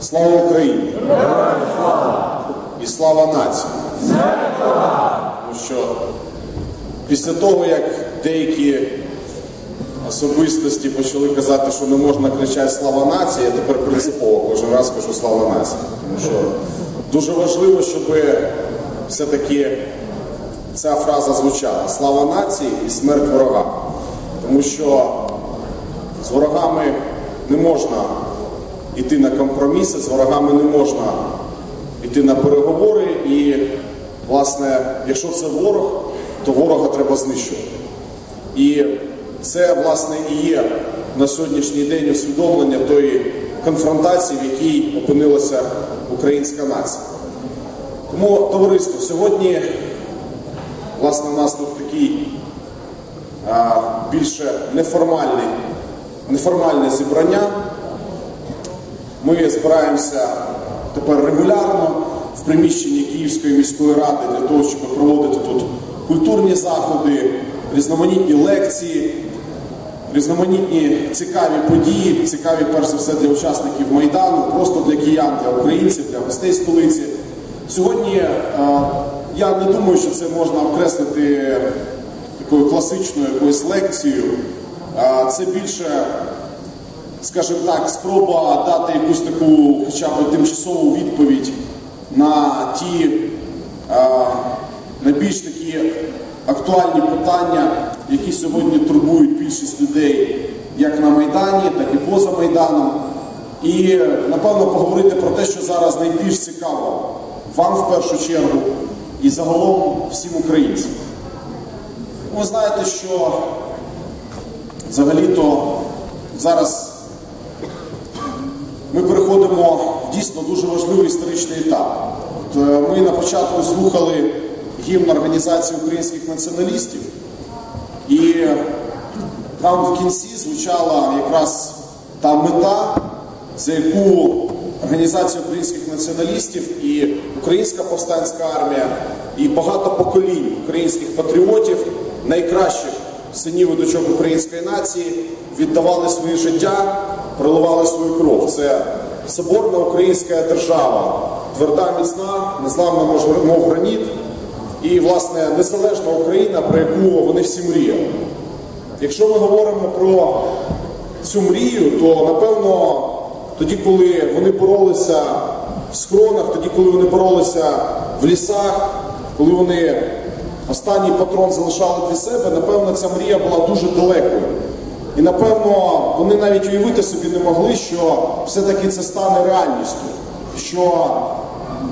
Слава Україні! І слава нації! Тому що після того, як деякі особистості почали казати, що не можна кричати Слава нації, я тепер принципово кожен раз кажу Слава нації. Тому що дуже важливо, щоб все-таки ця фраза звучала Слава нації і смерть ворогам. Тому що з ворогами не можна йти на компроміси, з ворогами не можна йти на переговори. І, власне, якщо це ворог, то ворога треба знищувати. І це, власне, і є на сьогоднішній день усвідомлення тої конфронтації, в якій опинилася українська нація. Тому, товариство, сьогодні, власне, у нас тут такий а, більше неформальний, неформальне зібрання. Ми збираємося тепер регулярно в приміщенні Київської міської ради для того, щоб проводити тут культурні заходи, різноманітні лекції, різноманітні цікаві події, цікаві перш за все для учасників Майдану, просто для киян, для українців, для гостей столиці. Сьогодні е, я не думаю, що це можна окреслити такою класичною якоюсь лекцією. Е, Це більше скажімо так, спроба дати якусь таку хоча б тимчасову відповідь на ті е, найбільш такі актуальні питання, які сьогодні турбують більшість людей як на Майдані, так і поза Майданом. І напевно поговорити про те, що зараз найбільш цікаво вам в першу чергу і загалом всім українцям. Ви знаєте, що взагалі-то зараз переходимо дійсно дуже важливий історичний етап. От, е, Ми на початку слухали гімн Організації українських націоналістів, і там в кінці звучала якраз та мета, за яку Організація українських націоналістів і Українська повстанська армія, і багато поколінь українських патріотів, найкращих синів і дочок української нації, віддавали своє життя, проливали свою кров. Це соборна українська держава, тверда, міцна, незламна, мов- граніт, і, власне, незалежна Україна, про яку вони всі мріяли. Якщо ми говоримо про цю мрію, то напевно тоді, коли вони боролися в схронах, тоді, коли вони боролися в лісах, коли вони останній патрон залишали для себе, напевно, ця мрія була дуже далекою. І напевно вони навіть уявити собі не могли, що все-таки це стане реальністю, що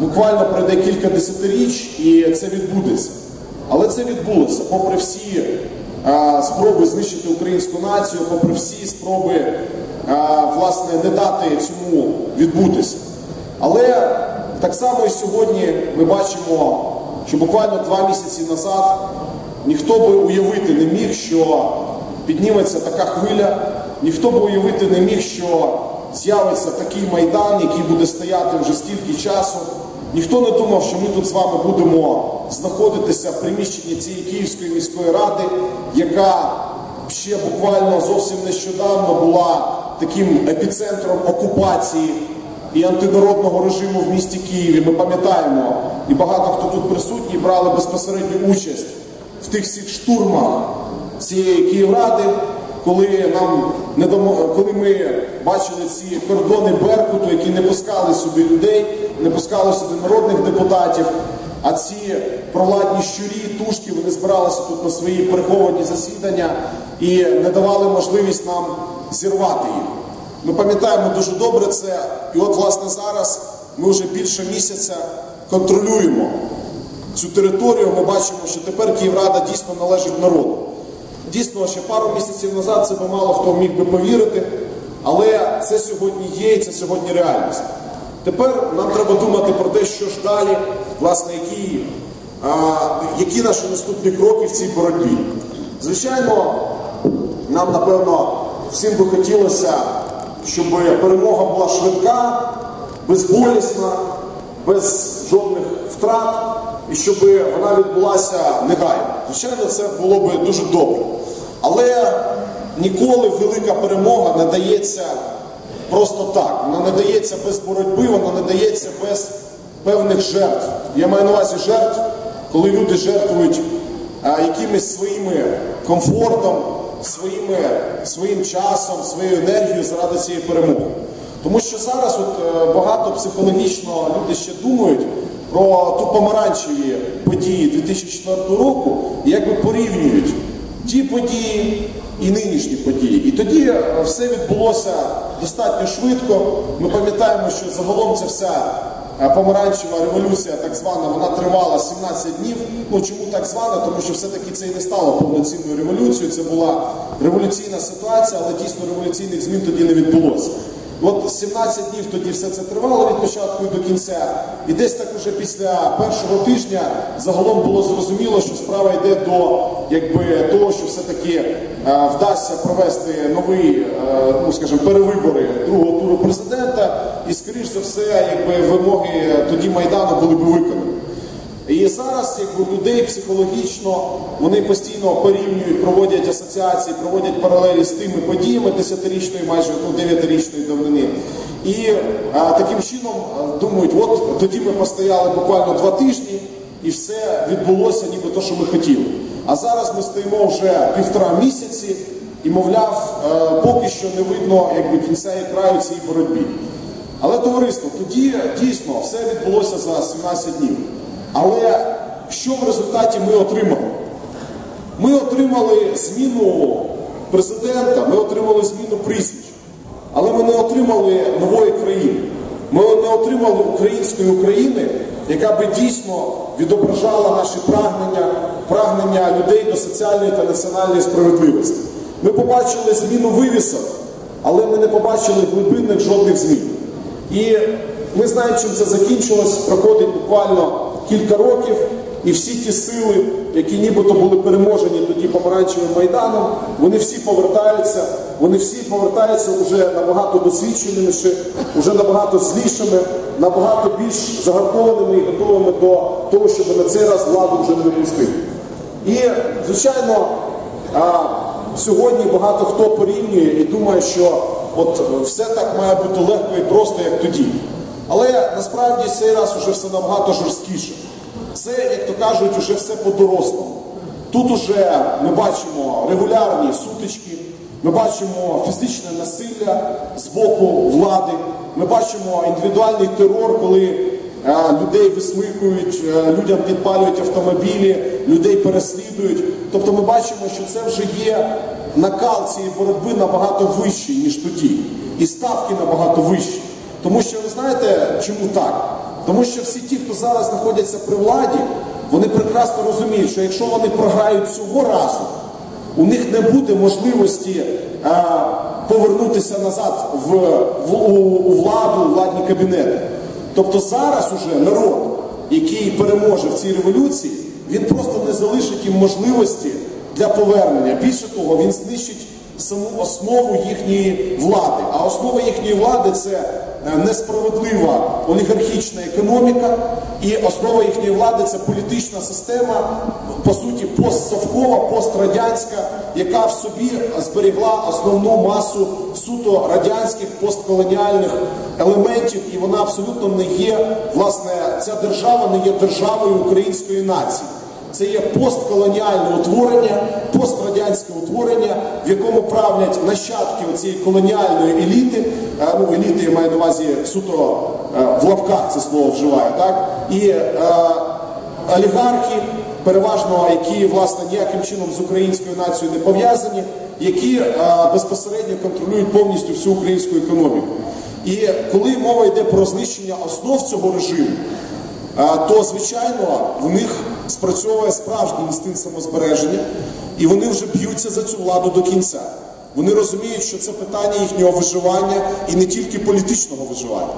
буквально пройде кілька десятиріч і це відбудеться. Але це відбулося, попри всі е, спроби знищити українську націю, попри всі спроби е, власне не дати цьому відбутися. Але так само і сьогодні ми бачимо, що буквально два місяці назад ніхто би уявити не міг, що підніметься така хвиля, ніхто би уявити не міг, що з'явиться такий майдан, який буде стояти вже стільки часу. Ніхто не думав, що ми тут з вами будемо знаходитися в приміщенні цієї Київської міської ради, яка ще буквально зовсім нещодавно була таким епіцентром окупації і антинародного режиму в місті Києві. Ми пам'ятаємо, і багато хто тут присутній брали безпосередню участь в тих всіх штурмах цієї Київради, коли нам не коли ми бачили ці кордони Беркуту, які не пускали сюди людей, не пускали сюди народних депутатів. А ці провладні щурі, тушки, вони збиралися тут на свої переховані засідання і не давали можливість нам зірвати їх. Ми пам'ятаємо дуже добре це, і от власне зараз ми вже більше місяця контролюємо цю територію. Ми бачимо, що тепер Київрада дійсно належить народу. Дійсно, ще пару місяців назад це би мало хто міг би повірити, але це сьогодні є і це сьогодні реальність. Тепер нам треба думати про те, що ж далі, власне, які, а, які наші наступні кроки в цій боротьбі. Звичайно, нам, напевно, всім би хотілося, щоб перемога була швидка, безболісна, без жодних втрат, і щоб вона відбулася негайно. Звичайно, це було би дуже добре. Але ніколи велика перемога не дається просто так. Вона не дається без боротьби, вона не дається без певних жертв. Я маю на увазі жертв, коли люди жертвують якимись своїми комфортом, своїми, своїм часом, своєю енергією заради цієї перемоги. Тому що зараз от, е, багато психологічно люди ще думають про ту помаранчеві події 2004 року, якби порівнюють ті події і нинішні події. І тоді все відбулося достатньо швидко. Ми пам'ятаємо, що загалом ця вся е, помаранчева революція, так звана, вона тривала 17 днів. Ну чому так звана? Тому що все-таки це і не стало повноцінною революцією. Це була революційна ситуація, але дійсно революційних змін тоді не відбулося. От 17 днів тоді все це тривало від початку і до кінця. І десь так уже після першого тижня загалом було зрозуміло, що справа йде до якби, того, що все-таки е, вдасться провести нові, е, ну скажімо, перевибори другого туру президента, і скоріш за все, якби вимоги тоді Майдану були б виконані. І зараз якби, людей психологічно вони постійно порівнюють, проводять асоціації, проводять паралелі з тими подіями 10-річної, майже ну, 9-річної давнини. І а, таким чином думають, от тоді ми постояли буквально два тижні, і все відбулося, ніби то, що ми хотіли. А зараз ми стоїмо вже півтора місяці, і, мовляв, е, поки що не видно якби, кінця і краю цій боротьбі. Але товариство, тоді дійсно все відбулося за 17 днів. Але що в результаті ми отримали? Ми отримали зміну президента, ми отримали зміну прізвищ, але ми не отримали нової країни. Ми не отримали української України, яка би дійсно відображала наші прагнення, прагнення людей до соціальної та національної справедливості. Ми побачили зміну вивісок, але ми не побачили глибинних жодних змін. І ми знаємо, чим це закінчилось. Проходить буквально кілька років, і всі ті сили, які нібито були переможені тоді помаранчевим майданом, вони всі повертаються, вони всі повертаються вже набагато досвідченішими, вже набагато злішими, набагато більш загартованими і готовими до того, щоб на цей раз владу вже не випустити. І, звичайно, сьогодні багато хто порівнює і думає, що от все так має бути легко і просто, як тоді. Але насправді цей раз вже все набагато жорсткіше. Це, як то кажуть, вже все по-дорослому. Тут уже ми бачимо регулярні сутички, ми бачимо фізичне насилля з боку влади, ми бачимо індивідуальний терор, коли е, людей висмикують, е, людям підпалюють автомобілі, людей переслідують. Тобто ми бачимо, що це вже є накал цієї боротьби набагато вищий, ніж тоді. І ставки набагато вищі. Тому що ви знаєте, чому так? Тому що всі ті, хто зараз знаходяться при владі, вони прекрасно розуміють, що якщо вони програють цього разу, у них не буде можливості а, повернутися назад в, в у, у владу, у владні кабінети. Тобто зараз уже народ, який переможе в цій революції, він просто не залишить їм можливості для повернення. Більше того, він знищить саму основу їхньої влади. А основа їхньої влади це е, несправедлива олігархічна економіка, і основа їхньої влади це політична система, по суті, постсовкова, пострадянська, яка в собі зберігла основну масу суто радянських постколоніальних елементів, і вона абсолютно не є, власне, ця держава не є державою української нації. Це є постколоніальне утворення, пострадянське утворення, в якому правлять нащадки цієї колоніальної еліти. Е, ну, еліти я маю на увазі суто е, в лапках це слово вживаю, так? І е, олігархи, переважно, які власне ніяким чином з українською нацією не пов'язані, які е, безпосередньо контролюють повністю всю українську економіку. І коли мова йде про знищення основ цього режиму, то звичайно в них спрацьовує справжній інстинкт самозбереження, і вони вже б'ються за цю владу до кінця. Вони розуміють, що це питання їхнього виживання і не тільки політичного виживання.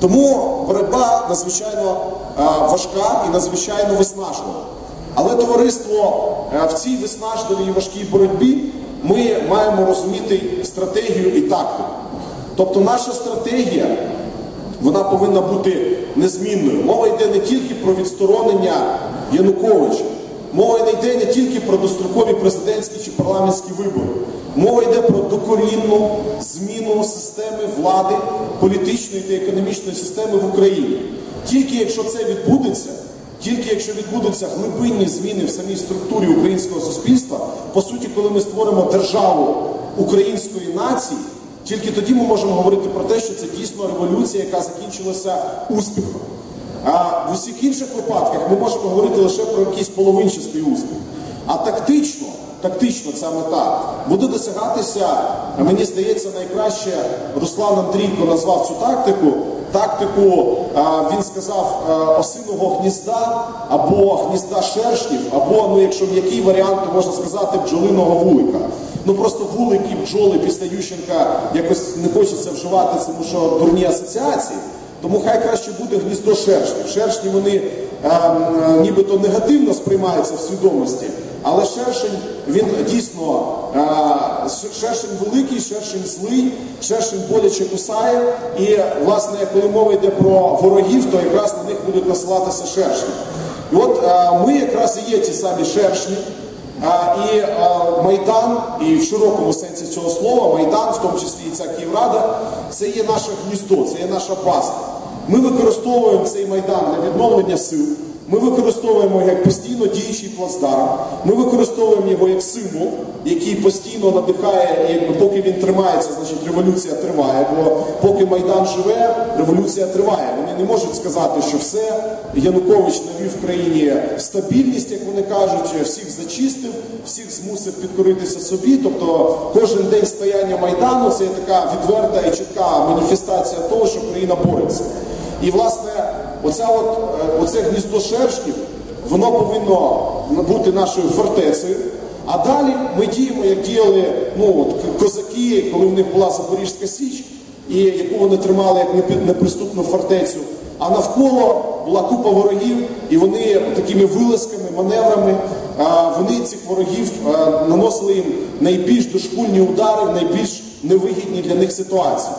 Тому боротьба надзвичайно важка і надзвичайно виснажлива. Але товариство в цій виснажливій і важкій боротьбі ми маємо розуміти стратегію і тактику. Тобто наша стратегія вона повинна бути незмінною. Мова йде не тільки про відсторонення Януковича, Мова не йде не тільки про дострокові президентські чи парламентські вибори. Мова йде про докорінну зміну системи влади, політичної та економічної системи в Україні. Тільки якщо це відбудеться, тільки якщо відбудуться глибинні зміни в самій структурі українського суспільства, по суті, коли ми створимо державу української нації, тільки тоді ми можемо говорити про те, що це дійсно революція, яка закінчилася успіхом. А в усіх інших випадках ми можемо говорити лише про якийсь половинчастий успіх. А тактично, тактично ця мета буде досягатися, мені здається, найкраще Руслан Андрійко назвав цю тактику. Тактику, він сказав, осиного гнізда або гнізда шершнів, або, ну якщо м'який варіант, то можна сказати, бджолиного вулика. Ну просто вулик і бджоли після Ющенка якось не хочеться вживати, тому що дурні асоціації. Тому хай краще буде гніздо шершнів. Шершні вони е, е, нібито негативно сприймаються в свідомості, але шершень він дійсно е, шершень великий, шершень злий, шершень боляче кусає. І, власне, коли мова йде про ворогів, то якраз на них будуть насилатися шершні. І от е, ми якраз і є ті самі шершні. А, І а, Майдан, і в широкому сенсі цього слова, Майдан, в тому числі і ця Київрада, це є наше гніздо, це є наша база. Ми використовуємо цей майдан для відновлення сил. Ми використовуємо його як постійно діючий плацдарм, ми використовуємо його як символ, який постійно надихає, якби поки він тримається, значить революція триває. Бо поки Майдан живе, революція триває. Вони не можуть сказати, що все, Янукович навів в країні стабільність, як вони кажуть, всіх зачистив, всіх змусив підкоритися собі. Тобто кожен день стояння Майдану це є така відверта і чітка маніфестація того, що країна бореться. І власне. Оця от, е, Оце гніздо шершнів, воно повинно бути нашою фортецею. А далі ми діємо, як діяли ну, от, козаки, коли в них була Запорізька Січ, і яку вони тримали як неприступну фортецю. А навколо була купа ворогів, і вони такими вилазками, маневрами, вони цих ворогів наносили їм найбільш дошкульні удари, найбільш невигідні для них ситуації.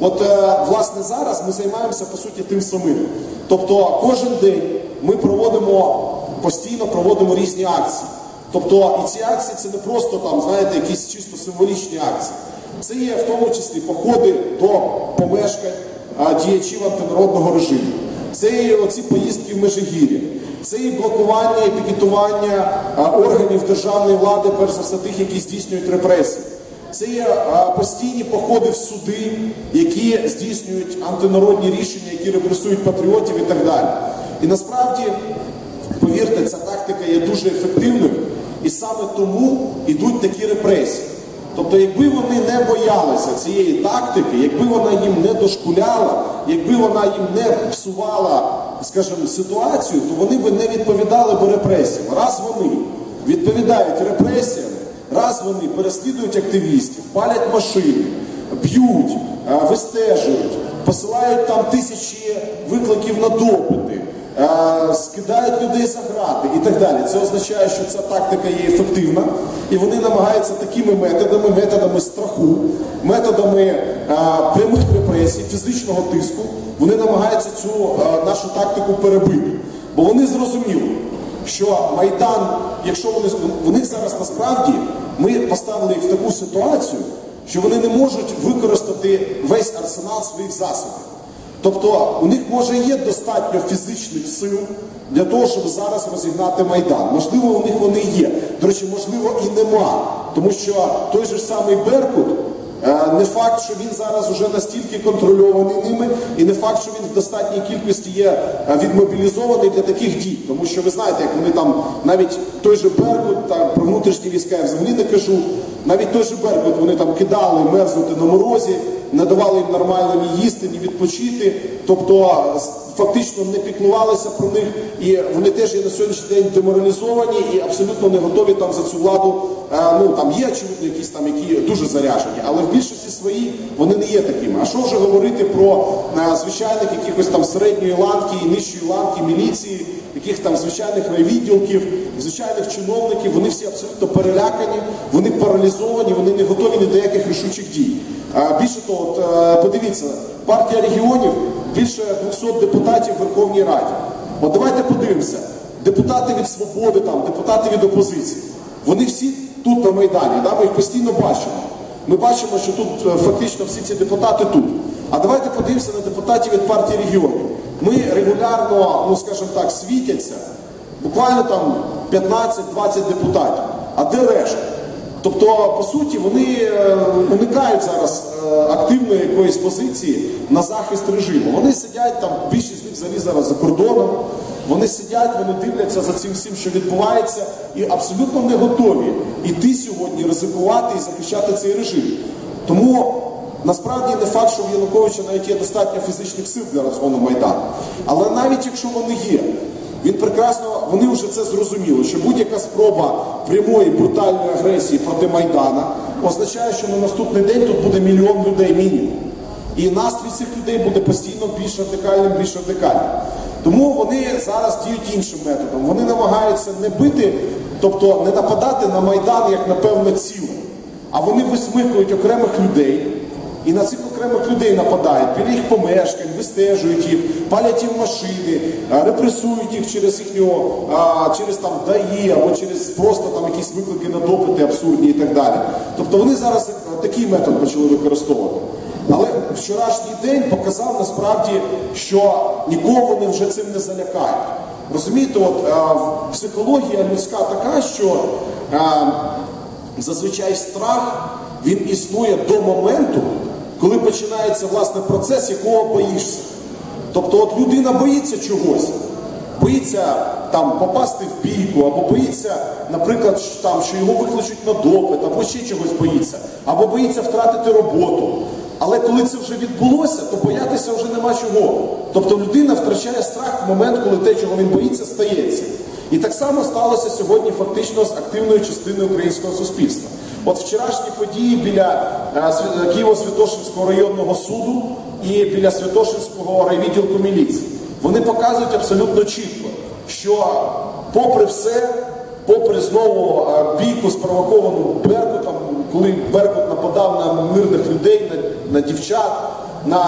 От, е, власне, зараз ми займаємося по суті тим самим. Тобто, кожен день ми проводимо постійно проводимо різні акції. Тобто, і ці акції це не просто там, знаєте, якісь чисто символічні акції. Це є в тому числі походи до помешкань діячів антинародного режиму. Це є оці поїздки в Межигір'я. Це і блокування і пікетування органів державної влади, перш за все тих, які здійснюють репресії. Це є постійні походи в суди, які здійснюють антинародні рішення, які репресують патріотів і так далі. І насправді, повірте, ця тактика є дуже ефективною, і саме тому йдуть такі репресії. Тобто, якби вони не боялися цієї тактики, якби вона їм не дошкуляла, якби вона їм не псувала, скажімо, ситуацію, то вони би не відповідали би репресіям. Раз вони відповідають репресіям, Раз вони переслідують активістів, палять машини, б'ють, вистежують, посилають там тисячі викликів на допити, скидають людей за грати і так далі. Це означає, що ця тактика є ефективна, і вони намагаються такими методами, методами страху, методами прямих репресій, фізичного тиску, вони намагаються цю нашу тактику перебити. Бо вони зрозуміли, що Майдан, якщо вони них зараз насправді ми поставили їх в таку ситуацію, що вони не можуть використати весь арсенал своїх засобів. Тобто у них може є достатньо фізичних сил для того, щоб зараз розігнати Майдан. Можливо, у них вони є. До речі, можливо, і нема. Тому що той же самий Беркут. Е, не факт, що він зараз уже настільки контрольований ними, і не факт, що він в достатній кількості є е, відмобілізований для таких дій. Тому що ви знаєте, як вони там навіть той же Беркут, там про внутрішні війська я взагалі не кажу, навіть той же Беркут вони там кидали мерзнути на морозі, не давали їм нормально ні їсти, ні відпочити. Тобто фактично не піклувалися про них, і вони теж є на сьогоднішній день деморалізовані і абсолютно не готові там за цю владу. Е, ну там є очевидно якісь там, які дуже заряжені, але в більшості своїй вони не є такими. А що вже говорити про е, звичайних якихось там середньої ланки і нижчої ланки міліції, яких там звичайних райвідділків, звичайних чиновників, вони всі абсолютно перелякані, вони паралізовані, вони не готові ні до яких рішучих дій. Більше того, е, подивіться, партія регіонів більше 200 депутатів в Верховній Раді. От давайте подивимося. депутати від свободи, там, депутати від опозиції. Вони всі тут на Майдані, да? ми їх постійно бачимо. Ми бачимо, що тут е, фактично всі ці депутати тут. А давайте подивимося на депутатів від партії регіонів. Ми регулярно, ну скажімо так, світяться, буквально там 15-20 депутатів. А де решта? Тобто, по суті, вони е, уникають зараз е, активної якоїсь позиції на захист режиму. Вони сидять там, більшість з них взагалі зараз за кордоном. Вони сидять, вони дивляться за цим всім, що відбувається, і абсолютно не готові йти сьогодні, ризикувати і захищати цей режим. Тому насправді не факт, що в Януковича навіть є достатньо фізичних сил для розгону Майдану. Але навіть якщо вони є, він прекрасно, вони вже це зрозуміли, що будь-яка спроба прямої брутальної агресії проти Майдана означає, що на наступний день тут буде мільйон людей мінімум. І настрій цих людей буде постійно більш радикальним, більш радикальним. Тому вони зараз діють іншим методом. Вони намагаються не бити, тобто не нападати на Майдан як на певне ціле, а вони висмикують окремих людей. І на цих окремих людей нападають, біля їх помешкань, вистежують їх, палять їм машини, репресують їх через їхнього, через там ДАІ або через просто там якісь виклики на допити абсурдні і так далі. Тобто вони зараз такий метод почали використовувати. Але вчорашній день показав насправді, що нікого вони вже цим не залякають. Розумієте, от а, психологія людська така, що а, зазвичай страх він існує до моменту, коли починається власне процес, якого боїшся. Тобто, от людина боїться чогось, боїться там попасти в бійку, або боїться, наприклад, там, що його викличуть на допит, або ще чогось боїться, або боїться втратити роботу. Але коли це вже відбулося, то боятися вже нема чого. Тобто людина втрачає страх в момент, коли те, чого він боїться, стається. І так само сталося сьогодні фактично з активною частиною українського суспільства. От вчорашні події біля е, Києво-Святошинського районного суду і біля Святошинського райвідділку міліції. Вони показують абсолютно чітко, що попри все, попри знову е, бійку спровоковану Беркутом, коли Беркут нападав на мирних людей, на, на дівчат, на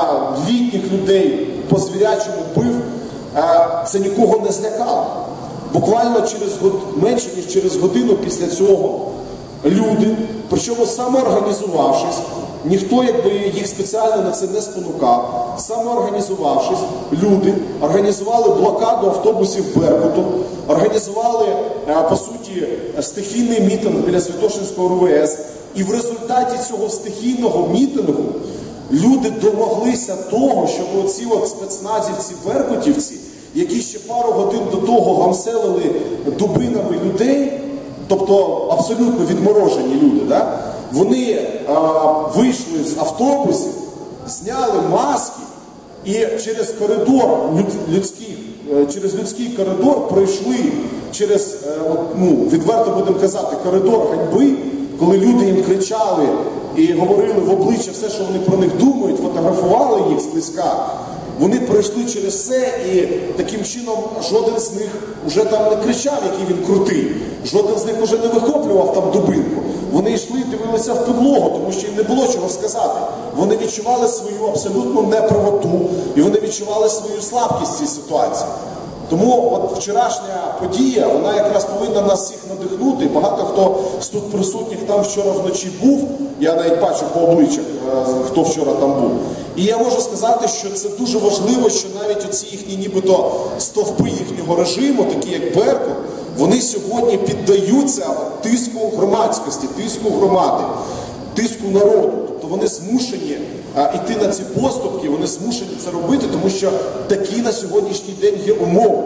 літніх людей, по звірячому бив, е, це нікого не злякало. Буквально через менше ніж через годину після цього люди, причому самоорганізувавшись, ніхто якби їх спеціально на це не спонукав, самоорганізувавшись, люди організували блокаду автобусів Беркуту, організували е, по суті стихійний мітинг біля Святошинського РВС. І в результаті цього стихійного мітингу люди домоглися того, щоб оці от спецназівці, беркутівці, які ще пару годин до того гамселили дубинами людей, тобто абсолютно відморожені люди, да? вони а, вийшли з автобусів, зняли маски і через коридор люд- людських, е, через людський коридор пройшли через, е, ну, відверто будемо казати, коридор ганьби, коли люди їм кричали і говорили в обличчя все, що вони про них думають, фотографували їх зблизька. Вони пройшли через це, і таким чином жоден з них вже там не кричав, який він крутий. Жоден з них вже не вихоплював там дубинку. Вони йшли дивилися в підлогу, тому що їм не було чого сказати. Вони відчували свою абсолютну неправоту, і вони відчували свою слабкість в цій ситуації. Тому от вчорашня подія, вона якраз повинна нас всіх надихнути. Багато хто з тут присутніх там вчора вночі був. Я навіть бачу по обличчях, е, хто вчора там був. І я можу сказати, що це дуже важливо, що навіть оці їхні нібито стовпи їхнього режиму, такі як Беркут, вони сьогодні піддаються тиску громадськості, тиску громади, тиску народу. Тобто вони змушені іти на ці поступки, вони змушені це робити, тому що такі на сьогоднішній день є умови.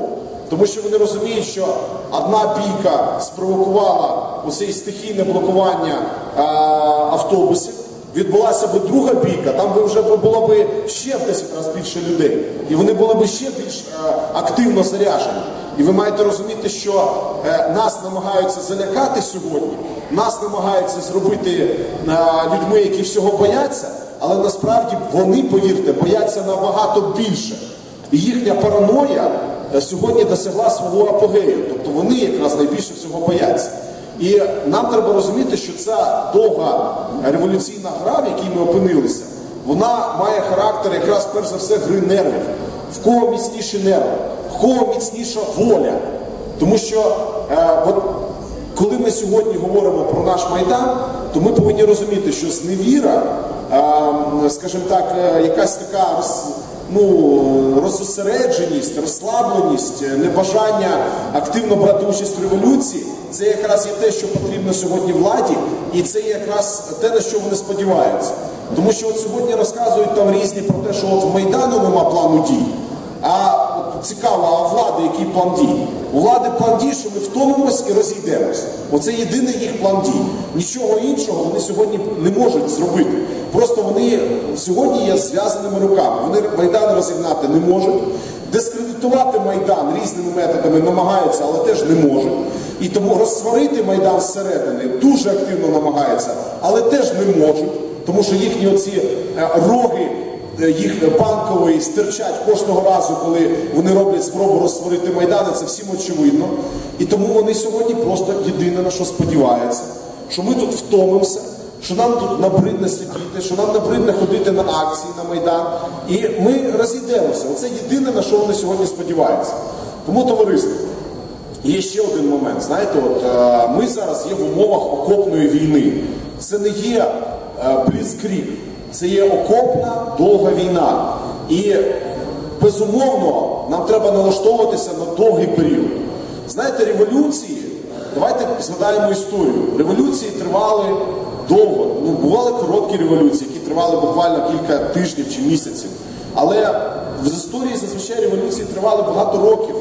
Тому що вони розуміють, що одна бійка спровокувала оце стихійне блокування а, автобусів. Відбулася би друга бійка, там би вже було б ще в 10 разів більше людей. І вони були б ще більш е, активно заряжені. І ви маєте розуміти, що е, нас намагаються залякати сьогодні, нас намагаються зробити е, людьми, які всього бояться, але насправді вони, повірте, бояться набагато більше. І їхня параноя е, сьогодні досягла свого апогею. Тобто вони якраз найбільше всього бояться. І нам треба розуміти, що ця довга революційна гра, в якій ми опинилися, вона має характер якраз перш за все гри нервів. В кого міцніші нерви, в кого міцніша воля. Тому що е, от, коли ми сьогодні говоримо про наш майдан, то ми повинні розуміти, що зневіра, е, скажімо так, е, якась така ну, роззосередженість, розслабленість, е, небажання активно брати участь в революції, це якраз є те, що потрібно сьогодні владі, і це якраз те, на що вони сподіваються. Тому що от сьогодні розказують там різні про те, що от в Майдану нема плану дій. А цікаво, а влади який план дій? У влади план дій, що ми втомимось і розійдемось. Оце єдиний їх план дій. Нічого іншого вони сьогодні не можуть зробити. Просто вони сьогодні є зв'язаними руками. Вони майдан розігнати не можуть. Дискредитувати майдан різними методами намагаються, але теж не можуть. І тому розсварити майдан зсередини дуже активно намагаються, але теж не можуть, тому що їхні оці е, роги їх банкової стирчать кожного разу, коли вони роблять спробу розтворити майдани, це всім очевидно. І тому вони сьогодні просто єдине на що сподіваються, що ми тут втомимося, що нам тут набридне сидіти, що нам набридне ходити на акції на майдан, і ми розійдемося. Оце єдине на що вони сьогодні сподіваються. Тому товариство. Є ще один момент. Знаєте, от е, ми зараз є в умовах окопної війни. Це не є е, бліцкрік, це є окопна довга війна. І безумовно нам треба налаштовуватися на довгий період. Знаєте, революції, давайте згадаємо історію. Революції тривали довго. Ну, бували короткі революції, які тривали буквально кілька тижнів чи місяців. Але в історії зазвичай революції тривали багато років.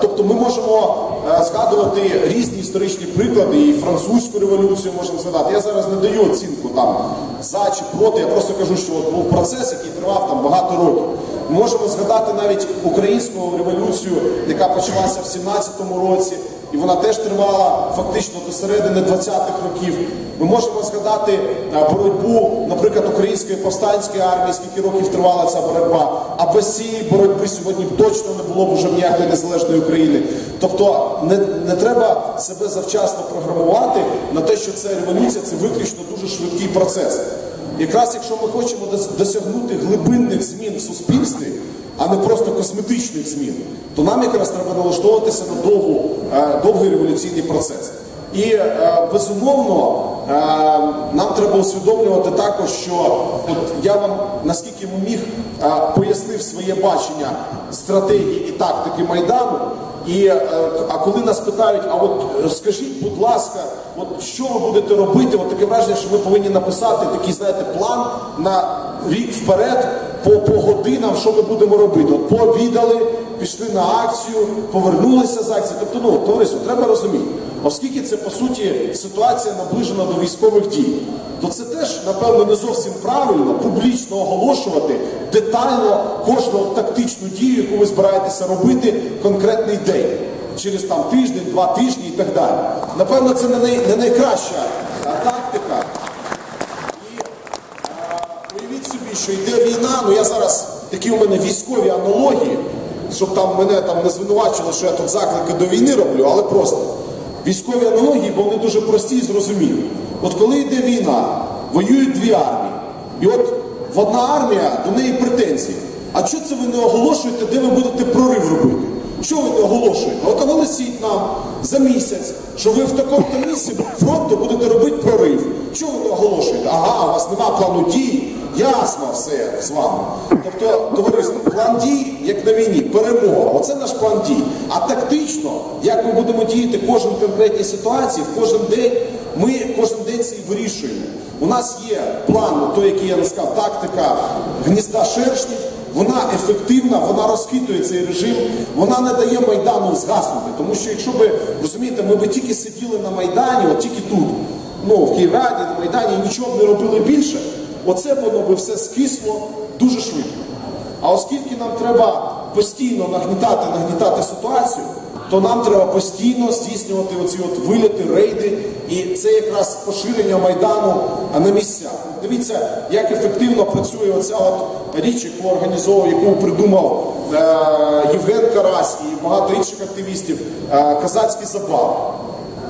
Тобто ми можемо згадувати різні історичні приклади, і французьку революцію можемо згадати. Я зараз не даю оцінку там за чи проти. Я просто кажу, що от був процес, який тривав там багато років. Можемо згадати навіть українську революцію, яка почалася в 17-му році, і вона теж тривала фактично до середини 20-х років. Ми можемо згадати е, боротьбу, наприклад, української повстанської армії, скільки років тривала ця боротьба. А без цієї боротьби сьогодні точно не було б вже ніякої незалежної України. Тобто не, не треба себе завчасно програмувати на те, що це революція, це виключно дуже швидкий процес. Якраз якщо ми хочемо досягнути глибинних змін в суспільстві, а не просто косметичних змін, то нам якраз треба налаштовуватися на довгу, е, довгий революційний процес. І е, безумовно е, нам треба усвідомлювати також, що от я вам наскільки міг пояснив своє бачення стратегії і тактики майдану. І е, а коли нас питають, а от е, скажіть, будь ласка, от що ви будете робити? От таке враження, що ми повинні написати такий, знаєте, план на рік вперед по, по годинам, що ми будемо робити. От пообідали, пішли на акцію, повернулися з акції. Тобто, ну товариство, треба розуміти, оскільки це по суті ситуація наближена до військових дій, то це теж напевно не зовсім правильно публічно оголошувати детально кожну тактичну дію, яку ви збираєтеся робити конкретний день. Через там тиждень, два тижні і так далі. Напевно, це не, най, не найкраща тактика. І а, уявіть собі, що йде війна, ну я зараз такі у мене військові аналогії, щоб там мене там не звинувачили, що я тут заклики до війни роблю, але просто військові аналогії, бо вони дуже прості і зрозумілі. От коли йде війна, воюють дві армії. І от в одна армія до неї претензії. А що це ви не оголошуєте, де ви будете прорив робити? Що ви не оголошуєте? От оголосіть нам за місяць, що ви в такому місці фронту будете робити прорив. Що ви не оголошуєте? Ага, у вас нема плану дій. Ясно все з вами. Тобто, товариство, план дій, як на війні, перемога. Оце наш план дій. А тактично, як ми будемо діяти кожен конкретній ситуації, в кожен день, ми кожен день це і вирішуємо. У нас є план, той, який я сказав, тактика гнізда шершнів. Вона ефективна, вона розхитує цей режим, вона не дає Майдану згаснути. Тому що якщо ви розумієте, ми би тільки сиділи на Майдані, от тільки тут, ну в Київраді, на Майдані, нічого б не робили більше, оце воно би все скисло дуже швидко. А оскільки нам треба постійно нагнітати, нагнітати ситуацію, то нам треба постійно здійснювати оці от виліти, рейди, і це якраз поширення майдану на місцях. Дивіться, як ефективно працює оця от річ, яку організовував, яку придумав е, Євген Карась і багато інших активістів, е, казацькі забави.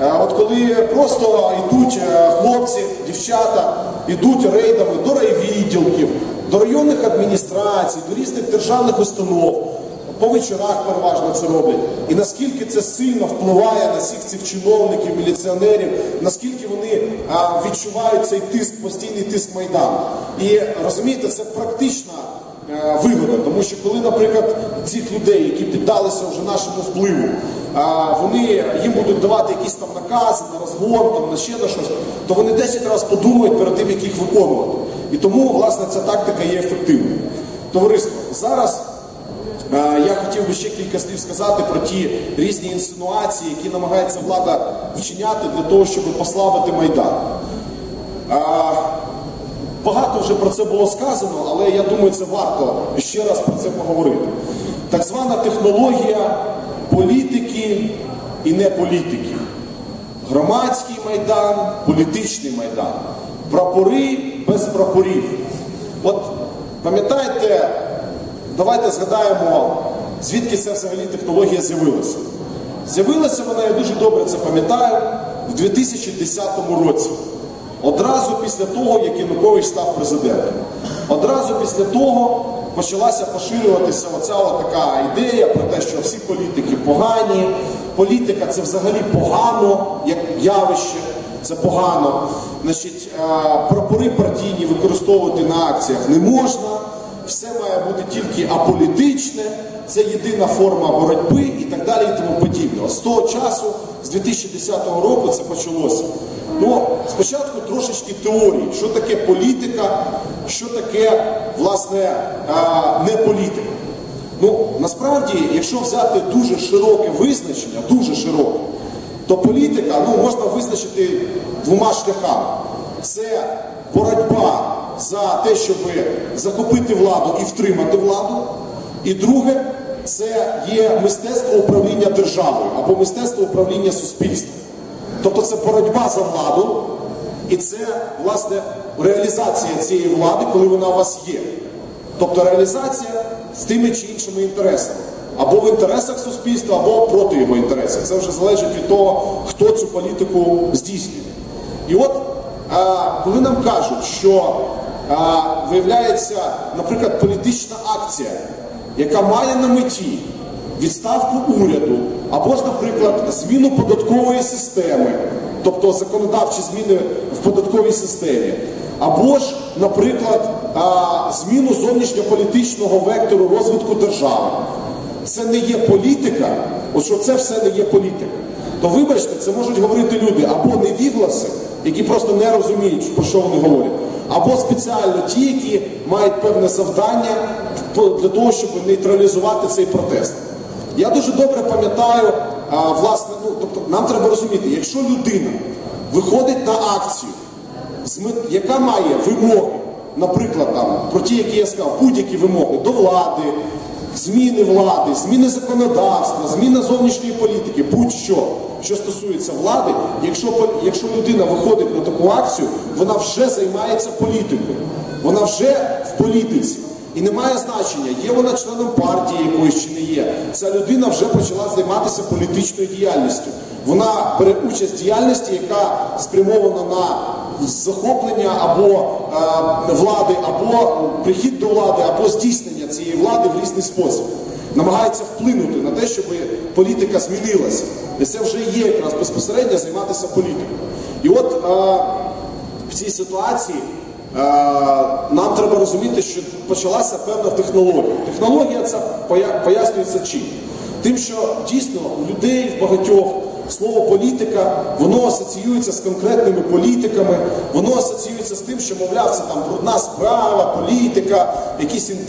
Е, От коли просто йдуть е, хлопці, дівчата, йдуть рейдами до райвідділків, до районних адміністрацій, до різних державних установ, по вечорах переважно це роблять. І наскільки це сильно впливає на всіх цих чиновників, міліціонерів, наскільки вони а, відчувають цей тиск, постійний тиск Майдану. І розумієте, це практична вигода, тому що коли, наприклад, цих людей, які піддалися вже нашому впливу, вони їм будуть давати якісь там накази на розгон, там на ще на щось, то вони 10 разів подумають перед тим, як їх виконувати. І тому, власне, ця тактика є ефективною. Товариство, зараз е, я хотів би ще кілька слів сказати про ті різні інсинуації, які намагається влада вчиняти для того, щоб послабити Майдан. Багато вже про це було сказано, але я думаю, це варто ще раз про це поговорити. Так звана технологія політики і не політики. Громадський майдан, політичний майдан. Прапори без прапорів. От пам'ятаєте, давайте згадаємо, звідки ця взагалі технологія з'явилася. З'явилася вона, я дуже добре це пам'ятаю, в 2010 році. Одразу після того, як Янукович став президентом. Одразу після того почалася поширюватися оця така ідея про те, що всі політики погані, політика це взагалі погано, як явище, це погано. Значить, е, прапори партійні використовувати на акціях не можна, все має бути тільки аполітичне, це єдина форма боротьби і так далі, і тому подібне. З того часу, з 2010 року, це почалося. Ну, спочатку трошечки теорії, що таке політика, що таке, власне, не політика. Ну, насправді, якщо взяти дуже широке визначення, дуже широке, то політика ну, можна визначити двома шляхами. Це боротьба за те, щоб захопити владу і втримати владу. І друге, це є мистецтво управління державою або мистецтво управління суспільством. Тобто це боротьба за владу, і це, власне, реалізація цієї влади, коли вона у вас є. Тобто реалізація з тими чи іншими інтересами. Або в інтересах суспільства, або проти його інтересів. Це вже залежить від того, хто цю політику здійснює. І от, коли нам кажуть, що виявляється, наприклад, політична акція, яка має на меті відставку уряду, або ж, наприклад, зміну податкової системи, тобто законодавчі зміни в податковій системі, або ж, наприклад, зміну зовнішньополітичного вектору розвитку держави. Це не є політика, от що це все не є політика. То вибачте, це можуть говорити люди або невігласи, які просто не розуміють, про що вони говорять, або спеціально ті, які мають певне завдання для того, щоб нейтралізувати цей протест. Я дуже добре пам'ятаю, власне, ну тобто нам треба розуміти, якщо людина виходить на акцію, яка має вимоги, наприклад, там про ті, які я сказав, будь-які вимоги до влади, зміни влади, зміни законодавства, зміна зовнішньої політики, будь-що, що стосується влади, якщо, якщо людина виходить на таку акцію, вона вже займається політикою, вона вже в політиці. І немає значення, є вона членом партії якоїсь чи не є. Ця людина вже почала займатися політичною діяльністю. Вона бере участь в діяльності, яка спрямована на захоплення або е, влади, або прихід до влади, або здійснення цієї влади в різний спосіб. Намагається вплинути на те, щоб політика змінилася. І це вже є якраз безпосередньо займатися політикою. І от е, в цій ситуації нам треба розуміти, що почалася певна технологія. Технологія поя- пояснюється чим? Тим, що дійсно у людей в багатьох слово політика, воно асоціюється з конкретними політиками, воно асоціюється з тим, що, мовляв, це там брудна справа, політика, якісь інтриги.